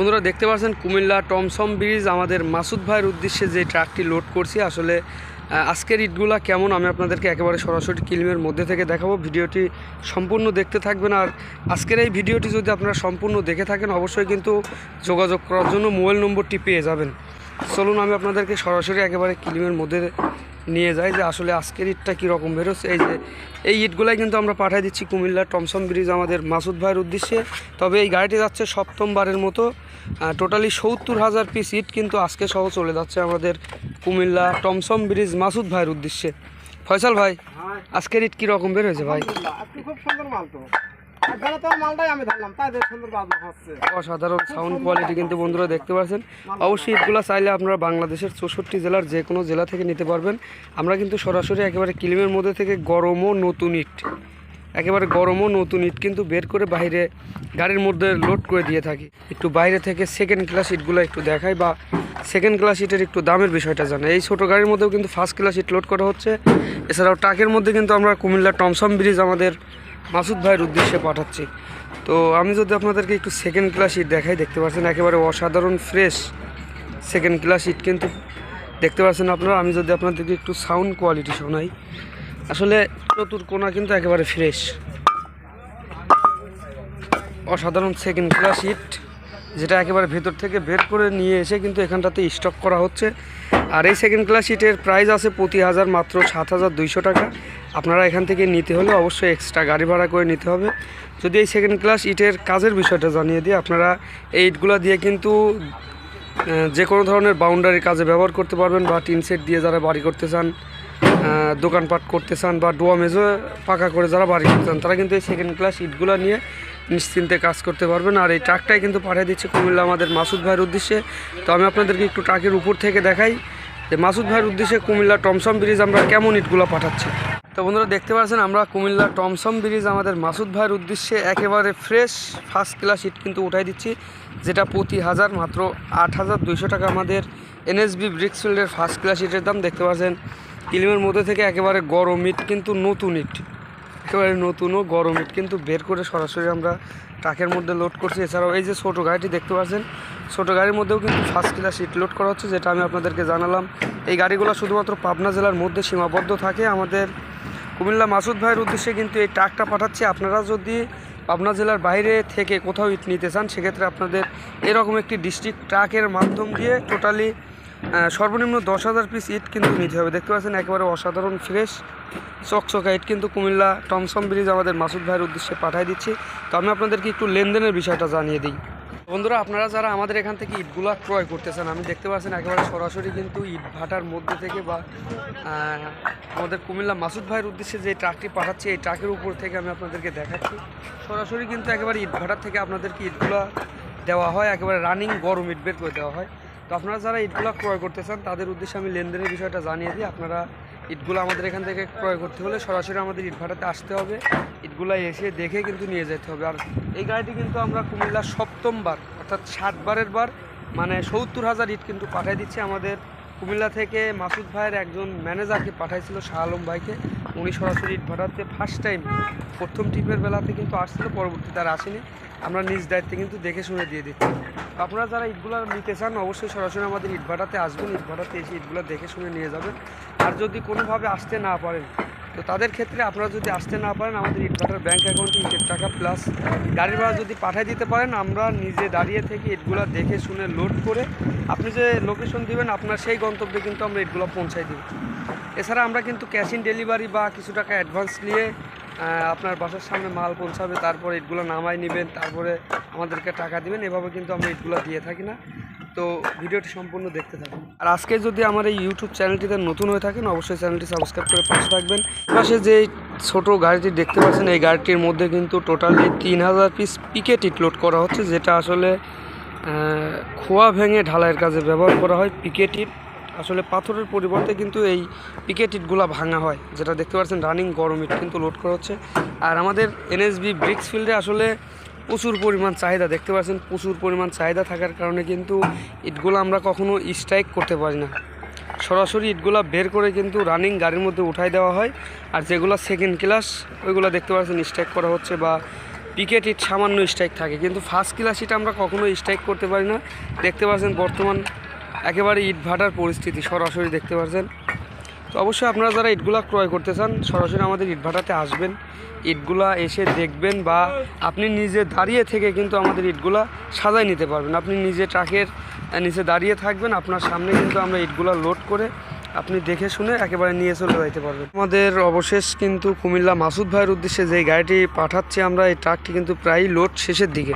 বন্ধুরা দেখতে পাচ্ছেন কুমিল্লা টমসম ব্রিজ, আমাদের মাসুদ ভাইয়ের উদ্দেশ্যে যে ট্রাকটি লোড করছি। আসলে আজকের ইটগুলা কেমন আমি আপনাদেরকে একেবারে সরাসরি কিলিমের মধ্যে থেকে দেখাবো। ভিডিওটি সম্পূর্ণ দেখতে থাকবেন আর আজকের এই ভিডিওটি যদি আপনারা সম্পূর্ণ দেখে থাকেন, অবশ্যই কিন্তু যোগাযোগ করার জন্য মোবাইল নম্বরটি পেয়ে যাবেন। চলুন আমি আপনাদেরকে সরাসরি একেবারে কিলিমের মধ্যে নিয়ে যাই যে আসলে আজকের ইটটা কীরকম বেরোচ্ছে। এই যে এই ইটগুলাই কিন্তু আমরা পাঠিয়ে দিচ্ছি কুমিল্লা টমসম ব্রিজ আমাদের মাসুদ ভাইয়ের উদ্দেশ্যে। তবে এই গাড়িটি যাচ্ছে সপ্তমবারের মতো টোটালি সত্তর হাজার পিস ইট কিন্তু আজকে সহ চলে যাচ্ছে আমাদের কুমিল্লা টমসম ব্রিজ মাসুদ ভাইয়ের উদ্দেশ্যে। ফয়সাল ভাই হ্যাঁ, আজকের ইট কীরকম বের হয়েছে ভাই? খুব সুন্দর মাল তো। অসাধারণ সাউন্ড কোয়ালিটি কিন্তু বন্ধুরা দেখতে পাচ্ছেন। অবশ্যই ইটগুলো চাইলে আপনারা বাংলাদেশের চৌষট্টি জেলার যে কোনো জেলা থেকে নিতে পারবেন। আমরা কিন্তু সরাসরি একেবারে কিলিমের মধ্যে থেকে গরম ও নতুন ইট একেবারে গরম ও নতুন ইট কিন্তু বের করে বাইরে গাড়ির মধ্যে লোড করে দিয়ে থাকি। একটু বাইরে থেকে সেকেন্ড ক্লাস ইটগুলো একটু দেখাই বা সেকেন্ড ক্লাস ইটের একটু দামের বিষয়টা জানাই। এই ছোটো গাড়ির মধ্যেও কিন্তু ফার্স্ট ক্লাস ইট লোড করা হচ্ছে। এছাড়াও ট্রাকের মধ্যে কিন্তু আমরা কুমিল্লা টমসম ব্রিজ আমাদের মাসুদ ভাইয়ের উদ্দেশ্যে পাঠাচ্ছি। তো আমি যদি আপনাদেরকে একটু সেকেন্ড ক্লাস ইট দেখাই, দেখতে পাচ্ছেন একেবারে অসাধারণ ফ্রেশ সেকেন্ড ক্লাস ইট কিন্তু দেখতে পাচ্ছেন আপনারা। আমি যদি আপনাদেরকে একটু সাউন্ড কোয়ালিটি শোনাই, আসলে চতুর কোনা কিন্তু একেবারে ফ্রেশ অসাধারণ সেকেন্ড ক্লাস ইট যেটা একেবারে ভেতর থেকে বের করে নিয়ে এসে কিন্তু এখানটাতে স্টক করা হচ্ছে। আর এই সেকেন্ড ক্লাস ইটের প্রাইস আছে প্রতি হাজার মাত্র সাত হাজার দুইশো টাকা। আপনারা এখান থেকে নিতে হলে অবশ্যই এক্সট্রা গাড়ি ভাড়া করে নিতে হবে। যদি এই সেকেন্ড ক্লাস ইটের কাজের বিষয়টা জানিয়ে দিই, আপনারা এই ইটগুলো দিয়ে কিন্তু যে কোনো ধরনের বাউন্ডারি কাজে ব্যবহার করতে পারবেন বা টিন সেট দিয়ে যারা বাড়ি করতে চান দোকানপাট করতে চান বা ডোয়া মেজো পাকা করে যারা বাড়ি করতে চান, তারা কিন্তু এই সেকেন্ড ক্লাস ইটগুলো নিয়ে নিশ্চিন্তে কাজ করতে পারবেন। আর এই ট্রাকটাই কিন্তু পাঠিয়ে দিচ্ছে কুমিল্লা আমাদের মাসুদ ভাইয়ের উদ্দেশ্যে। তো আমি আপনাদেরকে একটু ট্রাকের উপর থেকে দেখাই যে, মাসুদ ভাইয়ের উদ্দেশ্যে কুমিল্লা টমসম ব্রিজ আমরা কেমন ইটগুলো পাঠাচ্ছি। তো বন্ধুরা দেখতে পাচ্ছেন, আমরা কুমিল্লা টমসম ব্রিজ, আমাদের মাসুদ ভাইয়ের উদ্দেশ্যে একেবারে ফ্রেশ ফার্স্ট ক্লাস ইট কিন্তু উঠাই দিচ্ছি, যেটা প্রতি হাজার মাত্র আট হাজার দুইশো টাকা আমাদের এনএসবি ব্রিক্সফিল্ডের ফার্স্ট ক্লাস ইটের দাম। দেখতে পাচ্ছেন কিলিমের মধ্যে থেকে একেবারে গরম ইট কিন্তু নতুন ইট একেবারে নতুন ও গরম ইট কিন্তু বের করে সরাসরি আমরা ট্রাকের মধ্যে লোড করছি। এছাড়াও এই যে ছোটো গাড়িটি দেখতে পাচ্ছেন, ছোটো গাড়ির মধ্যেও কিন্তু ফার্স্ট ক্লাস ইট লোড করা হচ্ছে, যেটা আমি আপনাদেরকে জানালাম। এই গাড়িগুলো শুধুমাত্র পাবনা জেলার মধ্যে সীমাবদ্ধ থাকে, আমাদের কুমিল্লা মাসুদ ভাইয়ের উদ্দেশ্যে কিন্তু এই ট্রাকটা পাঠাচ্ছি। আপনারা যদি পাবনা জেলার বাইরে থেকে কোথাও ইট নিতে চান, সেক্ষেত্রে আপনাদের এরকম একটি ডিস্ট্রিক্ট ট্রাকের মাধ্যম দিয়ে টোটালি সর্বনিম্ন দশ হাজার পিস ইট কিন্তু নিতে হবে। দেখতে পাচ্ছেন একেবারে অসাধারণ ফ্রেশ, চকচকা ইট কিন্তু কুমিল্লা টমসম ব্রিজ আমাদের মাসুদ ভাইয়ের উদ্দেশ্যে পাঠিয়ে দিচ্ছি। তো আমি আপনাদেরকে একটু লেনদেনের বিষয়টা জানিয়ে দিই। বন্ধুরা, আপনারা যারা আমাদের এখান থেকে ইটগুলা ক্রয় করতেছেন, আমি দেখতে পাচ্ছেন একেবারে সরাসরি কিন্তু ইট ভাটার মধ্যে থেকে বা আমাদের কুমিল্লা মাসুদ ভাইয়ের উদ্দেশ্যে যে ট্রাকটি পাঠাচ্ছি, এই ট্রাকের উপর থেকে আমি আপনাদেরকে দেখাচ্ছি। সরাসরি কিন্তু একেবারে ইট ভাটার থেকে আপনাদেরকে ইটগুলা দেওয়া হয়, একেবারে রানিং গরম ইট বের করে দেওয়া হয়। তো আপনারা যারা ইটগুলা ক্রয় করতে চান তাদের উদ্দেশ্যে আমি লেনদেনের বিষয়টা জানিয়ে দিই। আপনারা ইটগুলো আমাদের এখান থেকে ক্রয় করতে হলে সরাসরি আমাদের ইট ভাটাতে আসতে হবে। ইটগুলো এসে দেখে কিন্তু নিয়ে যেতে হবে। আর এই গাড়িটি কিন্তু আমরা কুমিল্লা সপ্তমবার অর্থাৎ ষাটবারের বার মানে সত্তর হাজার ইট কিন্তু পাঠিয়ে দিচ্ছে আমাদের কুমিল্লা থেকে মাসুদ ভাইয়ের একজন ম্যানেজারকে পাঠাইছিল শাহ আলম ভাইকে। উনি সরাসরি ইট ভাটাতে ফার্স্ট টাইম প্রথম ট্রিপের বেলাতে কিন্তু আসছিল, পরবর্তীতে আর আসেনি। আমরা নিজ দায়িত্বে কিন্তু দেখে শুনে দিয়ে দিচ্ছি। আপনারা যারা ইটগুলো নিতে চান, অবশ্যই সরাসরি আমাদের ইট ভাটাতে আসবেন। ইট ভাটাতে এসে ইটগুলো দেখে শুনে নিয়ে যাবেন। আর যদি কোনোভাবে আসতে না পারেন তো তাদের ক্ষেত্রে আপনারা যদি আসতে না পারেন, আমাদের ইটভাটার ব্যাঙ্ক অ্যাকাউন্টে ইটের টাকা প্লাস গাড়ির ভাড়া যদি পাঠিয়ে দিতে পারেন, আমরা নিজে দাঁড়িয়ে থেকে ইটগুলো দেখে শুনে লোড করে আপনি যে লোকেশন দিবেন, আপনার সেই গন্তব্যে কিন্তু আমরা ইটগুলো পৌঁছাই দিব। এছাড়া আমরা কিন্তু ক্যাশ ইন ডেলিভারি বা কিছু টাকা অ্যাডভান্স নিয়ে আপনার বাসার সামনে মাল পৌঁছাবে, তারপরে ইটগুলো নামাই নেবেন, তারপরে আমাদেরকে টাকা দিবেন, এভাবে কিন্তু আমরা ইটগুলো দিয়ে থাকি না। তো ভিডিওটি সম্পূর্ণ দেখতে থাকুন। আর আজকে যদি আমার এই ইউটিউব চ্যানেলটিতে নতুন হয়ে থাকেন, অবশ্যই চ্যানেলটি সাবস্ক্রাইব করে পাশে থাকবেন। পাশে যে ছোট গাড়িটি দেখতে পাচ্ছেন, এই গাড়িটির মধ্যে কিন্তু টোটালি তিন হাজার পিস পিকেট ইট লোড করা হচ্ছে, যেটা আসলে খোয়া ভেঙে ঢালাইয়ের কাজে ব্যবহার করা হয়। পিকেট ইট আসলে পাথরের পরিবর্তে কিন্তু এই পিকেট ইটগুলো ভাঙা হয়, যেটা দেখতে পাচ্ছেন রানিং গরম ইট কিন্তু লোড করা হচ্ছে। আর আমাদের এনএসবি ব্রিক্স ফিল্ডে আসলে প্রচুর পরিমাণ চাহিদা, দেখতে পাচ্ছেন প্রচুর পরিমাণ চাহিদা থাকার কারণে কিন্তু ইটগুলো আমরা কখনো স্ট্রাইক করতে পারি না। সরাসরি ইটগুলো বের করে কিন্তু রানিং গাড়ির মধ্যে উঠাই দেওয়া হয় আর যেগুলো সেকেন্ড ক্লাস ওইগুলো দেখতে পাচ্ছেন স্ট্রাইক করা হচ্ছে বা পিকেট ইট সামান্য স্ট্রাইক থাকে। কিন্তু ফার্স্ট ক্লাস ইট আমরা কখনো স্ট্রাইক করতে পারি না। দেখতে পাচ্ছেন বর্তমান একেবারে ইট ভাটার পরিস্থিতি সরাসরি দেখতে পাচ্ছেন। তো অবশ্যই আপনারা যারা ইটগুলা ক্রয় করতে চান, সরাসরি আমাদের ইটভাটাতে আসবেন। ইটগুলা এসে দেখবেন বা আপনি নিজে দাঁড়িয়ে থেকে কিন্তু আমাদের ইটগুলা সাজাই নিতে পারবেন। আপনি নিজে ট্রাকের নিচে দাঁড়িয়ে থাকবেন, আপনার সামনে কিন্তু আমরা ইটগুলা লোড করে আপনি দেখে শুনে একেবারে নিয়ে চলে যাইতে পারবেন। আমাদের অবশেষ কিন্তু কুমিল্লা মাসুদ ভাইয়ের উদ্দেশ্যে যে গাড়িটি পাঠাচ্ছি আমরা, এই ট্রাকটি কিন্তু প্রায় লোড শেষের দিকে।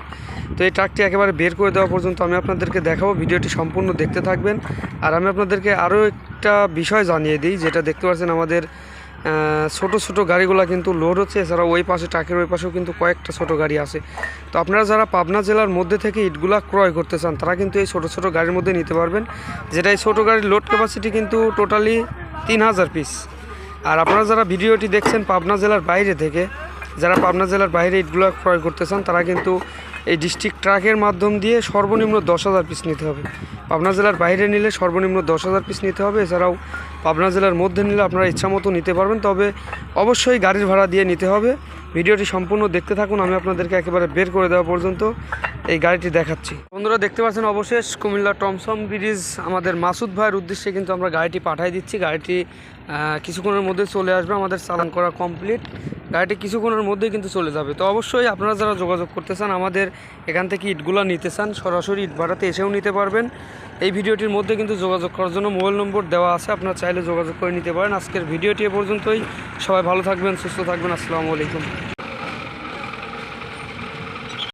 তো এই ট্রাকটি একেবারে বের করে দেওয়া পর্যন্ত আমি আপনাদেরকে দেখাবো, ভিডিওটি সম্পূর্ণ দেখতে থাকবেন। আর আমি আপনাদেরকে আরও একটা বিষয় জানিয়ে দিই, যেটা দেখতে পাচ্ছেন আমাদের ছোট ছোট গাড়িগুলো কিন্তু লোড হচ্ছে এছাড়া ওই পাশে ট্রাকের ওই পাশেও কিন্তু কয়েকটা ছোট গাড়ি আছে। তো আপনারা যারা পাবনা জেলার মধ্যে থেকে ইটগুলা ক্রয় করতে চান, তারা কিন্তু এই ছোট ছোট গাড়ির মধ্যে নিতে পারবেন, যেটা এই ছোটো গাড়ির লোড ক্যাপাসিটি কিন্তু টোটালি তিন হাজার পিস আর আপনারা যারা ভিডিওটি দেখছেন পাবনা জেলার বাইরে থেকে যারা পাবনা জেলার বাইরে ইটগুলো ক্রয় করতে চান, তারা কিন্তু এই ডিস্ট্রিক্ট ট্রাকের মাধ্যম দিয়ে সর্বনিম্ন দশ হাজার পিস নিতে হবে। পাবনা জেলার বাইরে নিলে সর্বনিম্ন দশ হাজার পিস নিতে হবে। এছাড়াও পাবনা জেলার মধ্যে নিলে আপনারা ইচ্ছা মতো নিতে পারবেন। তবে অবশ্যই গাড়ির ভাড়া দিয়ে নিতে হবে। ভিডিওটি সম্পূর্ণ দেখতে থাকুন। আমি আপনাদেরকে একেবারে বের করে দেওয়া পর্যন্ত এই গাড়িটি দেখাচ্ছি। বন্ধুরা, দেখতে পাচ্ছেন অবশেষ কুমিল্লা টমসম ব্রিজ। আমাদের মাসুদ ভাইয়ের উদ্দেশ্যে কিন্তু আমরা গাড়িটি পাঠাই দিচ্ছি। গাড়িটি কিছুক্ষণের মধ্যে চলে আসবে। আমাদের চালান করা কমপ্লিট গাড়িটি কিছুক্ষণের মধ্যেই কিন্তু চলে যাবে। তো অবশ্যই আপনারা যারা যোগাযোগ করতে চান, আমাদের এখান থেকে ইটগুলো নিতে চান, সরাসরি ইট ভাড়াতে এসেও নিতে পারবেন। এই ভিডিওটির মধ্যে কিন্তু যোগাযোগ করার জন্য মোবাইল নম্বর দেওয়া আছে, আপনারা চাইলে যোগাযোগ করে নিতে পারেন। আজকের ভিডিওটি এ পর্যন্তই। সবাই ভালো থাকবেন, সুস্থ থাকবেন। আসসালামু আলাইকুম।